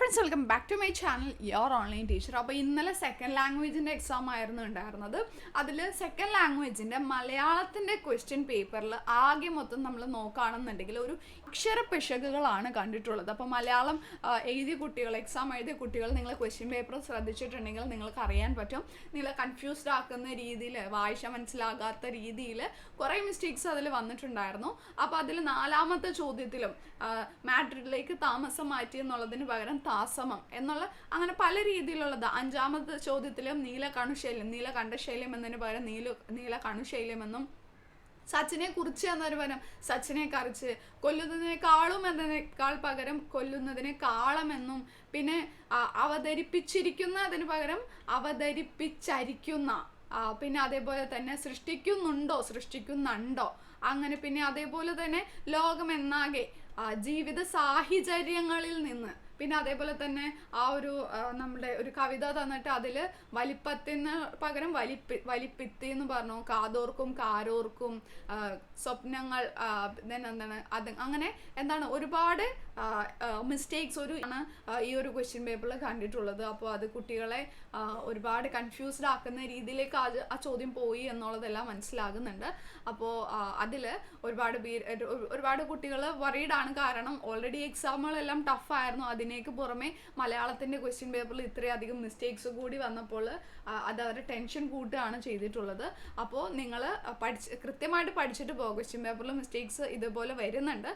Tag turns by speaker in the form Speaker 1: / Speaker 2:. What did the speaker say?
Speaker 1: Friends welcome back to my channel your online teacher അപ്പോൾ ഇന്നലെ second ലാംഗ്വേജിന്റെ exam ആയിരുന്നു ഉണ്ടായിരുന്നത്. അതിൽ സെക്കൻഡ് ലാംഗ്വേജിന്റെ മലയാളത്തിന്റെ ക്വസ്റ്റ്യൻ പേപ്പറിൽ ആകെ മൊത്തം നമ്മൾ നോക്കുകയാണെന്നുണ്ടെങ്കിൽ ഒരു അക്ഷര പിശകുകളാണ് കണ്ടിട്ടുള്ളത്. അപ്പോൾ മലയാളം എഴുതിയ കുട്ടികൾ എക്സാം എഴുതിയ കുട്ടികൾ നിങ്ങൾ ക്വസ്റ്റ്യൻ പേപ്പർ ശ്രദ്ധിച്ചിട്ടുണ്ടെങ്കിൽ നിങ്ങൾക്ക് അറിയാൻ പറ്റും. നിങ്ങളെ കൺഫ്യൂസ്ഡ് ആക്കുന്ന രീതിയിൽ വായിച്ച മനസ്സിലാകാത്ത രീതിയിൽ കുറേ മിസ്റ്റേക്സ് അതിൽ വന്നിട്ടുണ്ടായിരുന്നു. അപ്പോൾ അതിൽ നാലാമത്തെ ചോദ്യത്തിലും മാട്രിഡിലേക്ക് താമസം മാറ്റി എന്നുള്ളതിന് പകരം താസമം എന്നുള്ള അങ്ങനെ പല രീതിയിലുള്ളത്. അഞ്ചാമത്തെ ചോദ്യത്തിലും നീല കണുശൈലം നീല കണ്ഠശൈലം എന്നതിന് പകരം നീല നീല കണുശൈലം എന്നും സച്ചിനെ കുറിച്ച് എന്നൊരു പകരം സച്ചിനെ കറിച്ച് കൊല്ലുന്നതിനേക്കാളും എന്നതിനേക്കാൾ പകരം കൊല്ലുന്നതിനെ കാളമെന്നും പിന്നെ അവതരിപ്പിച്ചിരിക്കുന്ന അതിന് പകരം അവതരിപ്പിച്ചരിക്കുന്ന പിന്നെ അതേപോലെ തന്നെ സൃഷ്ടിക്കുന്നുണ്ടോ സൃഷ്ടിക്കുന്നുണ്ടോ അങ്ങനെ പിന്നെ അതേപോലെ തന്നെ ലോകമെന്നാകെ ജീവിത സാഹചര്യങ്ങളിൽ നിന്ന് പിന്നെ അതേപോലെ തന്നെ ആ ഒരു നമ്മുടെ ഒരു കവിത തന്നിട്ട് അതിൽ വലിപ്പത്തിന് പകരം വലിപ്പി വലിപ്പിത്തി എന്ന് പറഞ്ഞു. കാതോർക്കും കാരോർക്കും സ്വപ്നങ്ങൾ എന്താണ് അത് അങ്ങനെ എന്താണ് ഒരുപാട് മിസ്റ്റേക്സ് ഒരു ആണ് ഈ ഒരു ക്വസ്റ്റ്യൻ പേപ്പറിൽ കണ്ടിട്ടുള്ളത്. അപ്പോൾ അത് കുട്ടികളെ ഒരുപാട് കൺഫ്യൂസ്ഡ് ആക്കുന്ന രീതിയിലേക്ക് ആ ചോദ്യം പോയി എന്നുള്ളതെല്ലാം മനസ്സിലാകുന്നുണ്ട്. അപ്പോൾ അതിൽ ഒരുപാട് ഒരുപാട് കുട്ടികൾ വറീഡാണ് കാരണം ഓൾറെഡി എക്സാമുകളെല്ലാം ടഫായിരുന്നു അതിനേക്ക് പുറമെ മലയാളത്തിന്റെ ക്വസ്റ്റ്യൻ പേപ്പറിൽ ഇത്രയധികം മിസ്റ്റേക്സ് കൂടി വന്നപ്പോൾ അത് അവരുടെ ടെൻഷൻ കൂട്ടുകയാണ് ചെയ്തിട്ടുള്ളത്. അപ്പോൾ നിങ്ങൾ പഠിച്ച് കൃത്യമായിട്ട് പഠിച്ചിട്ട് പോകും ക്വസ്റ്റ്യൻ പേപ്പറിൽ മിസ്റ്റേക്സ് ഇതുപോലെ വരുന്നുണ്ട്.